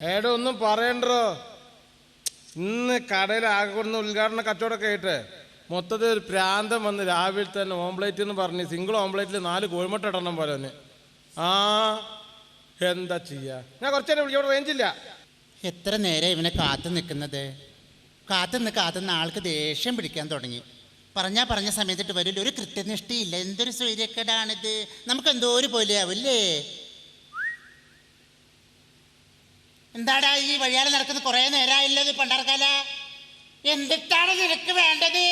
ഏടോ ഒന്നും പറയണ്ടോ ഇന്ന് കടയിൽ ആകെ കൊടുന്ന ഉദ്ഘാടന കച്ചവടമൊക്കെ ആയിട്ട് മൊത്തത്തിൽ ഒരു പ്രാന്തം വന്ന് രാവിലെ തന്നെ ഓംപ്ലേറ്റ് എന്ന് പറഞ്ഞ് സിംഗിൾ ഓംപ്ലേറ്റിൽ നാല് കോഴിമുട്ട ഇടണം പോലെ തന്നെ ആ എന്താ ചെയ്യാ? ഞാൻ കുറച്ചേരം വിളിക്കും വിളിച്ചോട് റേഞ്ചില്ല എത്ര നേരം ഇവനെ കാത്തു നിൽക്കുന്നത്? കാത്തുനിന്ന് കാത്തുനിന്ന് ആൾക്ക് ദേഷ്യം പിടിക്കാൻ തുടങ്ങി. പറഞ്ഞാ പറഞ്ഞ സമയത്തിട്ട് വരില്ല ഒരു കൃത്യനിഷ്ഠയില്ല. എന്തൊരു സൂര്യക്കേടാണിത് നമുക്ക് എന്തോ ഒരു പോലെയാവില്ലേ? എന്താടാ ഈ വഴിയാലെ നടക്കുന്നത് കുറേ നേരമായില്ലോ ഇത് പണ്ടാർക്കാല എന്തിട്ടാണ് നിനക്ക് വേണ്ടത്?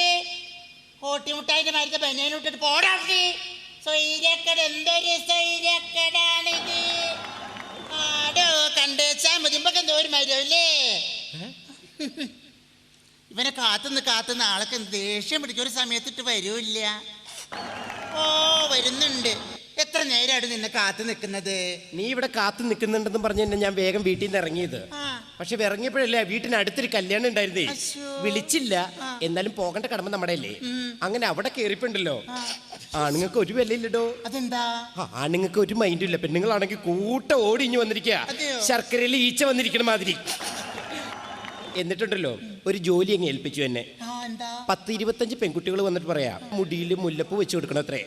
കോട്ടിമുട്ടായിന്റെ മരുന്ന് ബനിയനിട്ടിട്ട് പോടാ സ്വൈര്യക്കട എന്തൊരു സ്വൈര്യക്കടാണിത് ആടോ കണ്ടേച്ചാ മുതിമ്പൊക്കെ എന്തോ ഒരു മരുമല്ലേ ഇവനെ കാത്തുനിന്ന് കാത്തുനിന്ന് ആൾക്ക് ദേഷ്യം പിടിക്കും. ഒരു സമയത്തിട്ട് വരൂല്ല. ഓ വരുന്നുണ്ട്. എത്ര നേരമാണ് നിന്നെ കാത്തു നിൽക്കുന്നത്? നീ ഇവിടെ കാത്തു നിൽക്കുന്നുണ്ടെന്ന് പറഞ്ഞ തന്നെ ഞാൻ വേഗം വീട്ടിൽ നിന്ന് ഇറങ്ങിയത്. പക്ഷെ ഇറങ്ങിയപ്പോഴല്ലേ വീട്ടിനടുത്തൊരു കല്യാണം ഉണ്ടായിരുന്നേ? വിളിച്ചില്ല. എന്നാലും പോകേണ്ട കടമ നമ്മുടെ അല്ലേ അങ്ങനെ അവിടെ കേറിപ്പുണ്ടല്ലോ ആണുങ്ങൾക്ക് ഒരു വിലയില്ലടോ. അതെന്താ? ആണുങ്ങൾക്ക് ഒരു മൈൻഡും ഇല്ല. പെണ്ണുങ്ങളാണെങ്കിൽ കൂട്ട ഓടി ഇഞ്ഞു വന്നിരിക്കുക? ശർക്കരയിൽ ഈച്ച വന്നിരിക്കണ മാതിരി. എന്നിട്ടുണ്ടല്ലോ ഒരു ജോലി അങ്ങ് ഏൽപ്പിച്ചു എന്നെ. പത്ത് ഇരുപത്തഞ്ച് പെൺകുട്ടികൾ വന്നിട്ട് പറയാ മുടിയിൽ മുല്ലപ്പ് വെച്ച് കൊടുക്കണത്രേ.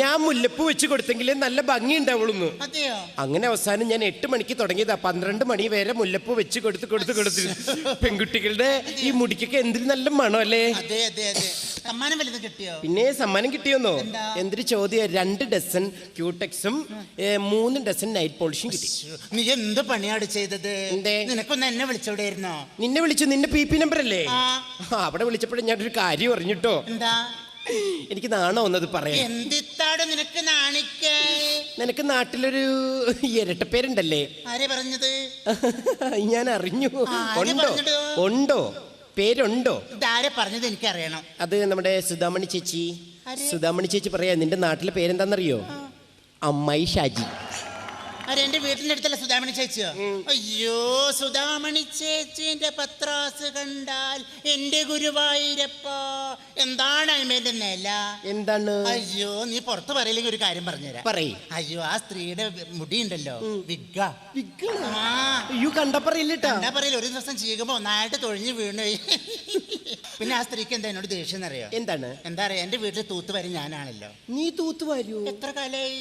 ഞാൻ മുല്ലപ്പ് വെച്ച് കൊടുത്തെങ്കിലേ നല്ല ഭംഗി ഉണ്ടാവുള്ളൂ അങ്ങനെ അവസാനം ഞാൻ എട്ട് മണിക്ക് തുടങ്ങിയതാ പന്ത്രണ്ട് മണി വരെ മുല്ലപ്പ് വെച്ച് കൊടുത്ത് കൊടുത്ത് കൊടുത്ത്. പെൺകുട്ടികളുടെ ഈ മുടിക്കൊക്കെ എന്തിനും നല്ല മണം അല്ലേ സമ്മാനം വലുത് കിട്ടിയോ? പിന്നെ സമ്മാനം കിട്ടിയോന്നോ? എന്താ? എന്തൊരു ചോദ്യം. രണ്ട് ഡസൻ ക്യൂടെക്സും മൂന്ന് ഡസൻ നൈറ്റ് പോളിഷും കിട്ടി. നീ എന്ത് പണിയാണ് ചെയ്തത്? എന്തേ? നിനക്കൊന്ന് എന്നെ വിളിച്ചോടായിരുന്നോ നിന്നെ വിളിച്ചു നിന്റെ പി പി നമ്പർ അല്ലേ? ആ. ആ, അവിടെ വിളിച്ചപ്പോഴും ഞാനൊരു കാര്യം അറിഞ്ഞിട്ടോ? എന്താ? എനിക്ക് നാണോ എന്നത് പറയാം എന്തിത്താട് നിനക്ക് നാണിക്കേ? നിനക്ക് നാട്ടിലൊരു ഇരട്ടപ്പേരുണ്ടല്ലേ? ആരെ പറഞ്ഞത്? ഞാൻ അറിഞ്ഞു ആര് ഉണ്ടോ? ഉണ്ടോ? പേരുണ്ടോ? ഇതാരെ പറഞ്ഞത് എനിക്കറിയണം. അത് നമ്മുടെ സുധാമണി ചേച്ചി? സുധാമണി ചേച്ചി പറയാ നിന്റെ നാട്ടിലെ പേരെന്താന്നറിയോ? അമ്മായി ഷാജി. എന്റെ വീട്ടിന്റെ അടുത്തല്ല സുധാമണി ചേച്ചി അയ്യോ സുധാമണി ചേച്ചിന്റെ പത്രാസ് കണ്ടാൽ എന്റെ ഗുരുവായൂരപ്പ എന്താണ് അമ്മേന്റെ നില? എന്താണ്? അയ്യോ നീ പുറത്ത് പറയില്ലെങ്കിൽ ഒരു കാര്യം പറഞ്ഞുതരാം. പറയ്. അയ്യോ ആ സ്ത്രീയുടെ മുടി ഉണ്ടല്ലോ വിഗ്ഗ. അയ്യോ കണ്ടപ്പറയില്ലട്ടാ. പറയില്ല ഒരു ദിവസം ചെയ്യുമ്പോ ഒന്നായിട്ട് തൊഴിഞ്ഞു വീണു. പിന്നെ ആ സ്ത്രീക്ക് എന്താ എന്നോട് ദേഷ്യം എന്നറിയോ? എന്താണ്? എന്താ പറയാ എന്റെ വീട്ടിൽ തൂത്തുവാരി വരും ഞാനാണല്ലോ. നീ തൂത്തുവാരി വരൂ എത്ര കാലായി?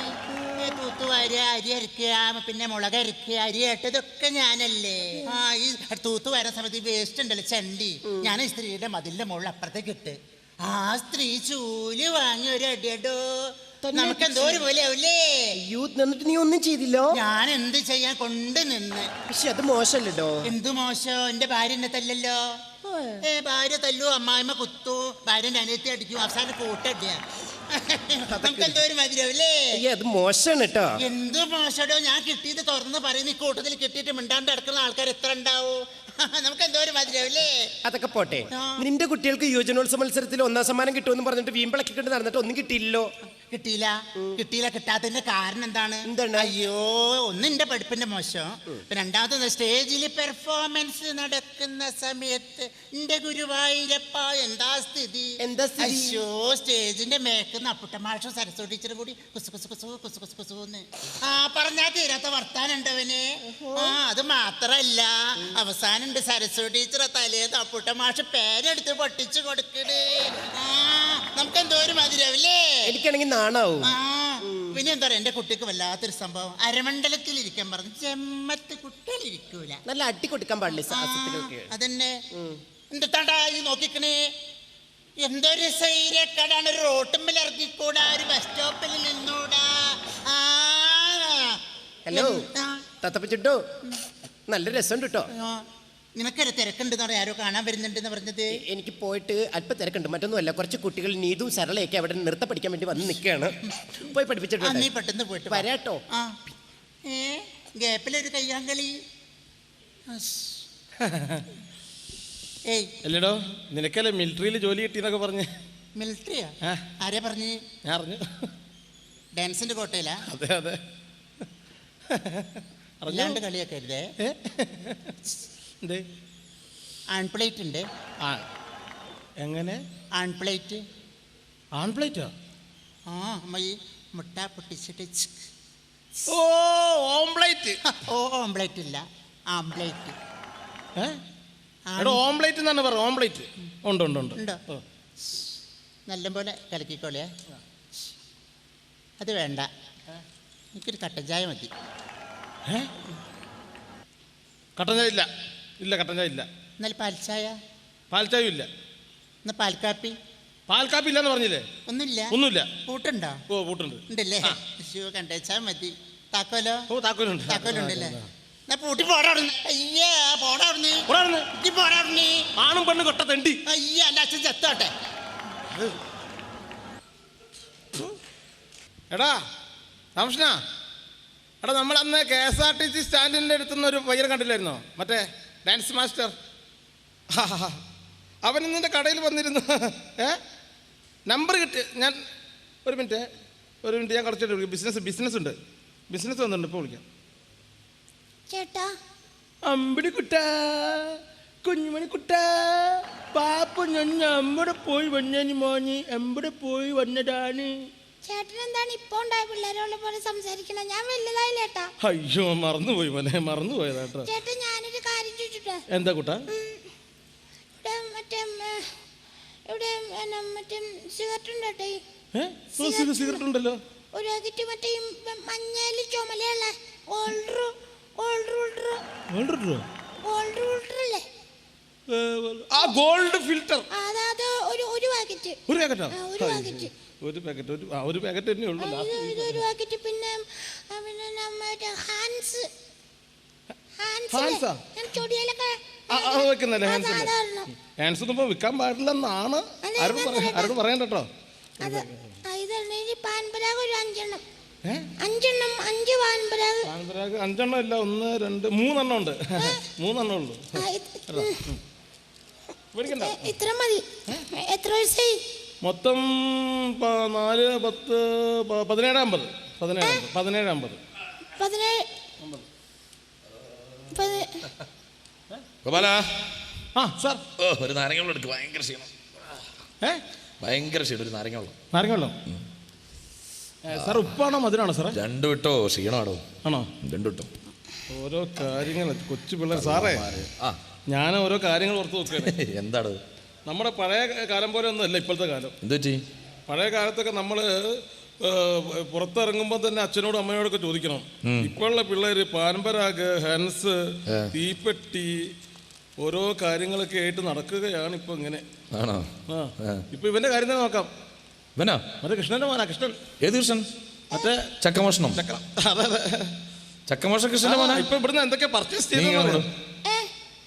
തൂത്തുവാരി അരി അരിക്കുക പിന്നെ മുളക് അരിക്കുക അരി ഇട്ടതൊക്കെ ഞാനല്ലേ. ആ ഈ തൂത്ത് വരാൻ സമയത്ത് വേസ്റ്റ് ഉണ്ടല്ലോ ചണ്ടി. ഞാൻ ഈ സ്ത്രീയുടെ മതിലിന്റെ മുകളിൽ അപ്പുറത്തേക്ക് ഇട്ട്. ആ സ്ത്രീ ചൂൽ വാങ്ങി ഒരു അടിയടോ. നമുക്ക് എന്തോ ഒരു പോലെ ആവില്ലേ അയ്യോ എന്നിട്ട് നീ ഒന്നും ചെയ്തില്ലോ? ഞാൻ എന്ത് ചെയ്യാൻ കൊണ്ട് നിന്ന്. പക്ഷെ അത് മോശമല്ലോ എന്തു മോശം? എന്റെ ഭാര്യ എന്നെ തല്ലല്ലോ. ഏ. ഭാര്യ തല്ലു അമ്മായിമ്മ കുത്തു. ഭാര്യന്റെ അനിയത്തി അടിക്കും. അവസാനം കൂട്ടടിയ. നമുക്ക് എന്തോ ഒരു മതിരാവില്ലേ അയ്യോ അത് മോശമാണ് കേട്ടോ എന്ത് മോശടോ? ഞാൻ കിട്ടിയത് തുറന്ന് പറയുന്ന. ഈ കൂട്ടത്തിൽ കിട്ടിയിട്ട് മിണ്ടാണ്ട് കിടക്കുന്ന ആൾക്കാർ എത്ര ഉണ്ടാവും? നമുക്ക് എന്തോ ഒരു മതിരാവില്ലേ അതൊക്കെ പോട്ടെ. നിന്റെ കുട്ടികൾക്ക് യുവജനോത്സവ മത്സരത്തിൽ ഒന്നാം സമ്മാനം കിട്ടുമെന്ന് പറഞ്ഞിട്ട് വീമ്പിളക്കിക്കൊണ്ട് നടന്നിട്ട് ഒന്നും കിട്ടിയില്ലല്ലോ. കിട്ടിയില്ല. കിട്ടിയില്ല. കിട്ടാത്തതിന്റെ കാരണം എന്താണ്? എന്താണ്? അയ്യോ ഒന്ന് എന്റെ പഠിപ്പിന്റെ മോശം. രണ്ടാമത് രണ്ടാമത്തെ സ്റ്റേജിൽ പെർഫോമൻസ് നടക്കുന്ന സമയത്ത് എന്റെ ഗുരുവായൂരപ്പ എന്താ സ്ഥിതി? എന്താ സ്ഥിതി? അയ്യോ സ്റ്റേജിന്റെ മേക്കുന്ന അപ്പുട്ടമാഷും സരസ്വതി ടീച്ചറും കൂടി കുസു കുസു കുസു കുസു കുസു കുസുന്ന് ആ പറഞ്ഞാ തീരാത്ത വർത്താനം ഉണ്ടവന് ആ അത് മാത്രല്ല അവസാനുണ്ട് സരസ്വതി ടീച്ചറെ തലേന്ന് അപ്പുട്ടമാഷ് പേരെടുത്ത് പൊട്ടിച്ചു കൊടുക്കണേ. ആ നമുക്ക് എന്തോ ഒരു മധുരവില്ലേ എനിക്കാണെങ്കിൽ നാണാവും. ആ പിന്നെ എന്താ പറയാ എന്റെ കുട്ടിക്ക് വല്ലാത്തൊരു സംഭവം. അരമണ്ഡലത്തിൽ ഇരിക്കാൻ പറഞ്ഞു. ചെമ്മത്ത് കുട്ടികൾ ഇരിക്കൂല. നല്ല അട്ടി കൊടുക്കാൻ പാടില്ല സാഹസത്തിലൊക്കെ അതന്നെ. എന്താ നോക്കിക്കണേ? എന്തൊരു സൈരക്കടാണ് റോട്ടുമ്പിൽ ഇറങ്ങിക്കൂടാ ഒരു ബസ് സ്റ്റോപ്പിൽ നിന്നൂടാ. ഹലോ? തത്തപ്പച്ചിട്ടോ? നല്ല രസമുണ്ട് കേട്ടോ നിനക്കൊരു തിരക്കുണ്ടെന്ന് പറയാം ആരോ കാണാൻ വരുന്നുണ്ടെന്ന് പറഞ്ഞത്. എനിക്ക് പോയിട്ട് അല്പ തിരക്കുണ്ട്. മറ്റൊന്നുമല്ല കുറച്ച് കുട്ടികൾ നീതും സരളയൊക്കെ അവിടെ നൃത്തം പഠിക്കാൻ വേണ്ടി വന്ന് നിൽക്കുകയാണ്. പോയി പഠിപ്പിച്ചിട്ട് നീ പഠിപ്പിച്ചിട്ടുണ്ട് പെട്ടെന്ന് പോയിട്ട് വരാട്ടോ. ഏ ഗ്യാപ്പിലൊരു കയ്യാങ്കളി. ഏയ്. അല്ലടോ നിനക്കല്ലേ മിലിറ്ററിയിൽ ജോലി കിട്ടിയെന്നൊക്കെ പറഞ്ഞ്? മിലിറ്ററിയാ ആ. ആരെ പറഞ്ഞ്? ഞാൻ അറിഞ്ഞു. ഡാൻസിന്റെ കോട്ടയിലാ? അതെ അതെ. അറിഞ്ഞു? അല്ലാണ്ട് കളിയൊക്കെ അരുതേ ഏ? എന്തേ? ആൺപ്ലേറ്റ് ഉണ്ട് ആ. എങ്ങനെ? ആൺപ്ലേറ്റ് ആൺപ്ലേറ്റോ ആ? അമ്മയി മുട്ട പൊട്ടിച്ചിട്ട് ഛ്. ഓ ഓംപ്ലേറ്റ് ഓ ഓംപ്ലേറ്റ് ഇല്ല. ആംപ്ലേറ്റ് ഏ? എടാ ഓംപ്ലേറ്റ് എന്നാണ് പറയുക ഓംപ്ലേറ്റ്. ഉണ്ട് ഉണ്ട് ഉണ്ട്. ഉണ്ടോ? പോലെ നല്ലപോലെ കലക്കിക്കോളിയേ. അത് വേണ്ട. എനിക്കൊരു കട്ടൻ ചായ മതി. കട്ടഞ്ചായ കട്ടൻ ചായ ഇല്ല. ഇല്ല കട്ടൻ ചായ ഇല്ല. എന്നാൽ പാൽച്ചായ? പാൽച്ചായ പാൽ ചായ ഇല്ല. എന്നാൽ പാൽക്കാപ്പി? പാൽക്കാപ്പി പാൽ കാപ്പി ഇല്ലെന്ന് പറഞ്ഞില്ലേ? ഒന്നുമില്ല. ഒന്നുമില്ല. പൂട്ടുണ്ടോ? ഓ പൂട്ടുണ്ട്. ഉണ്ടല്ലേ? ശിവ കണ്ടേച്ചാ മതി. താക്കോലോ? ഓ താക്കോലുണ്ട്. താക്കോലുണ്ടല്ലേ? പൂട്ടി പോടാ അവിടുന്ന്. അയ്യേ പോടാ അവിടുന്ന്. ഇവിടെ വന്ന്. ഇജ്ജ് പോടാ അവിടുന്ന്. ആണും പെണ്ണും കൊട്ട തണ്ടി. അയ്യ അല്ല അച്ഛൻ ചത്തോട്ടെ. എടാ രാമകൃഷ്ണ. എടാ നമ്മൾ അന്ന് K S R T C സ്റ്റാൻഡിന്റെ അടുത്തുനിന്ന് ഒരു പയ്യനെ കണ്ടില്ലായിരുന്നോ? മറ്റേ ഡാൻസ് മാസ്റ്റർ. അവൻ നിന്റെ കടയിൽ വന്നിരുന്നു. ഏ? നമ്പർ കിട്ടി. ഞാൻ ഒരു മിനിറ്റ് ഒരു മിനിറ്റ് ഞാൻ കുറച്ചിട്ട് ബിസിനസ് ബിസിനസ് ഉണ്ട്. ബിസിനസ് വന്നിട്ടുണ്ട് ഇപ്പോൾ വിളിക്കാം. ചേട്ടാ. അമ്പിടി കുട്ട കുഞ്ഞുമണി കുട്ട പാപ്പ ഞാൻ അമ്മടെ പോയി വഞ്ഞാനി മോനി അമ്പടെ പോയി വന്നതാണ്. ചേട്ടൻ എന്താണ് ഇപ്പൊ ഉണ്ടായ പിള്ളേരോട് പോലെ സംസാരിക്കണം? ഞാൻ വലുതായില്ല ചേട്ടാ അയ്യോ മറന്നുപോയി മോനെ മറന്നുപോയതാ കേട്ടോ. ചേട്ടൻ ഞാനൊരു കാര്യം ചോദിച്ചിട്ട്. എന്താ കുട്ടാ? ഇവിടെ മറ്റേ ഇവിടെ മറ്റേ സിഗരറ്റ് ഉണ്ട് കേട്ടോ സിഗരറ്റ് ഉണ്ടല്ലോ ഒരു മറ്റേ മഞ്ഞയിൽ ചുമലയുള്ള ഓൾഡർ ആ ഗോൾഡ് ഫിൽറ്റർ ഒരു ഒരു പാക്കറ്റ്. ഒരു പാക്കറ്റാ? ഒരു പാക്കറ്റ്. ഒരു പാക്കറ്റ് ഒരു ഒരു പാക്കറ്റ് തന്നെ ഉള്ളൂ. ഒരു പാക്കറ്റ് പിന്നെ പിന്നെ നമ്മുടെ ഹാൻസ്. ഹാൻസ് വെക്കുന്നല്ലേ, ഹാൻസ് ഹാൻസ് ഒന്നും വിൽക്കാൻ പാടില്ലെന്നാണ് ആരോട് പറയാൻ കേട്ടോ ഈ പാൻപരാഗ് ഒരു അഞ്ചെണ്ണം. അഞ്ചെണ്ണം അഞ്ച് ഇല്ല ഒന്ന് രണ്ട് മൂന്നെണ്ണം ഉണ്ട്. മൂന്നെണ്ണം ഉള്ളൂ. ഇത്ര മതി? എത്ര വയസ്സായി മൊത്തം നാല് പത്ത് പതിനേഴ് അമ്പത്. പതിനേഴ് അമ്പത്. പതിനേഴ് അമ്പത്. പതിനേഴ് ഗോപാല. ആ സാർ. ഓ ഒരു നാരങ്ങ വെള്ളം എടുക്ക്. ഭയങ്കര ക്ഷീണം. ഏ? ഭയങ്കര ക്ഷീണം ഒരു നാരങ്ങ വെള്ളം. നാരങ്ങല്ലോ സാർ ഉപ്പാണോ മധുരാണോ സാറേ? രണ്ടു വിട്ടോ ക്ഷീണമാടോ ആണോ? രണ്ടു വിട്ടോ. ഓരോ കാര്യങ്ങൾ കൊച്ചു പിള്ളേർ സാറേ. ആ. ഞാൻ ഓരോ കാര്യങ്ങൾ ഓർത്ത് നോക്കുകയാണ്. എന്താണ് നമ്മുടെ പഴയ കാലം പോലെ ഒന്നും അല്ല ഇപ്പോഴത്തെ കാലം. എന്തുപറ്റി പഴയ കാലത്തൊക്കെ നമ്മൾ പുറത്തിറങ്ങുമ്പോൾ തന്നെ അച്ഛനോടും അമ്മയോടൊക്കെ ചോദിക്കണം. ഇപ്പോഴുള്ള പിള്ളേര് പാൻപരാഗ് ഹെൻസ് തീപ്പെട്ടി ഓരോ കാര്യങ്ങളൊക്കെ ആയിട്ട് നടക്കുകയാണ് ഇപ്പൊ ഇങ്ങനെ. ആണോ? ആ. ഇപ്പൊ ഇവന്റെ കാര്യം തന്നെ നോക്കാം. ഇവനാ? മറ്റേ കൃഷ്ണന്റെ മോനാ കൃഷ്ണൻ. ഏത് കൃഷ്ണൻ? മറ്റേ ചക്കമോഷണം. ചക്ര അതെ അതെ. ചക്കമോഷ കൃഷ്ണന്റെ മോനാ? ഇപ്പൊ ഇവിടുന്ന് എന്തൊക്കെ പർച്ചേസ് അങ്ങോട്ട്. ചെയ്തു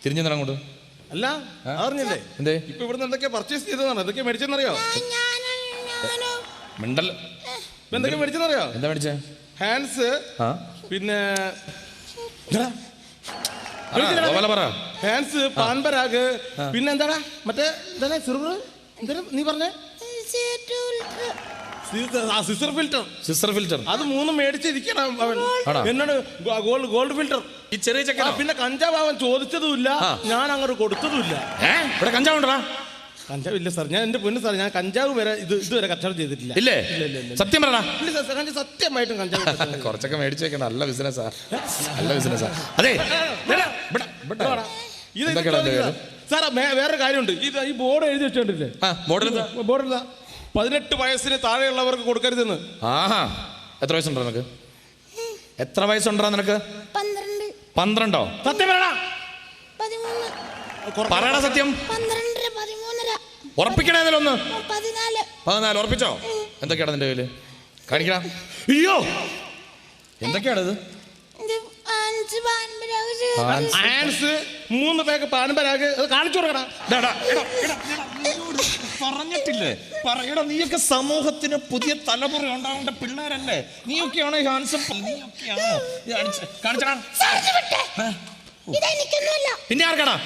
തിരിഞ്ഞു തരാം അങ്ങോട്ട്. അല്ല അറിഞ്ഞില്ലേ എന്തേ? ഇപ്പൊ ഇവിടുന്ന് എന്തൊക്കെ പർച്ചേസ് ചെയ്തതാണ് എന്തൊക്കെ മേടിച്ചെന്നറിയോ മിണ്ടൽ. മേടിച്ചെന്നറിയോ എന്താ മേടിച്ചേ? ഹാൻഡ്സ് പിന്നെ ഹാൻഡ്സ് പാൻപരാഗ് പിന്നെ എന്താടാ? മറ്റേ എന്താ നീ പറഞ്ഞേ? ഉൾട്ട് ഫിൽറ്റർ സിസ്റ്റർ ഫിൽറ്റർ അത് മൂന്നും മേടിച്ചിരിക്കണം അവൻ? എന്നോട് ഗോൾഡ് ഗോൾഡ് ഫിൽറ്റർ ഈ ചെറിയ പിന്നെ കഞ്ചാവ് അവൻ ചോദിച്ചതുമില്ല. ഞാൻ അങ്ങോട്ട് കൊടുത്തതുമില്ല. ഇവിടെ കഞ്ചാവ് ഉണ്ടോ? കഞ്ചാവ് ഇല്ല സാർ. ഞാൻ എന്റെ പൊന്നു സാർ ഞാൻ കഞ്ചാവ് വരെ ഇത് ഇതുവരെ കച്ചവടം ചെയ്തിട്ടില്ല. ഇല്ലേ. സത്യം പറടാ ഇല്ല സാർ, കഞ്ചാവ് സത്യമായിട്ടും കഞ്ചാവ്. കുറച്ചൊക്കെ മേടിച്ചു വെക്കണം നല്ല ബിസിനസ്സാ നല്ല ബിസിനസ്സാ അതെ. ഇത് സാർ വേറൊരു കാര്യമുണ്ട്. ഇത് ഈ ബോർഡ് എഴുതി എന്താ? ബോർഡ് എന്താ? പതിനെട്ട് വയസ്സിന് താഴെയുള്ളവർക്ക് കൊടുക്കരുതെന്ന്. ആഹാ എത്ര വയസ്സുണ്ടോ നിനക്ക്? എത്ര വയസ്സുണ്ടോ നിനക്ക്? പന്ത്രണ്ട്. പന്ത്രണ്ടോ? സത്യം പറയടാ. പറയടാ സത്യം. പന്ത്രണ്ടര പതിമൂന്നര. ഉറപ്പിക്കണേ ഒന്ന് പതിനാല്. പതിനാല് ഉറപ്പിച്ചോ? എന്തൊക്കെയാണ് നിന്റെ കയ്യിൽ? കാണിക്കണം അയ്യോ! എന്തൊക്കെയാണിത് മൂന്ന് പേക്ക് പാൻപരാഗ്. അത് കാണിച്ചു കൊടുക്കടാ. പറഞ്ഞിട്ടില്ലേ? പറയടാ നീയൊക്കെ സമൂഹത്തിന് പുതിയ തലമുറ ഉണ്ടാവേണ്ട പിള്ളേരല്ലേ? നീയൊക്കെയാണോ ഈ ഹാൻസം നീയൊക്കെയാണോ? കാണിച്ച്- പിന്നെ ആർക്കാടാ?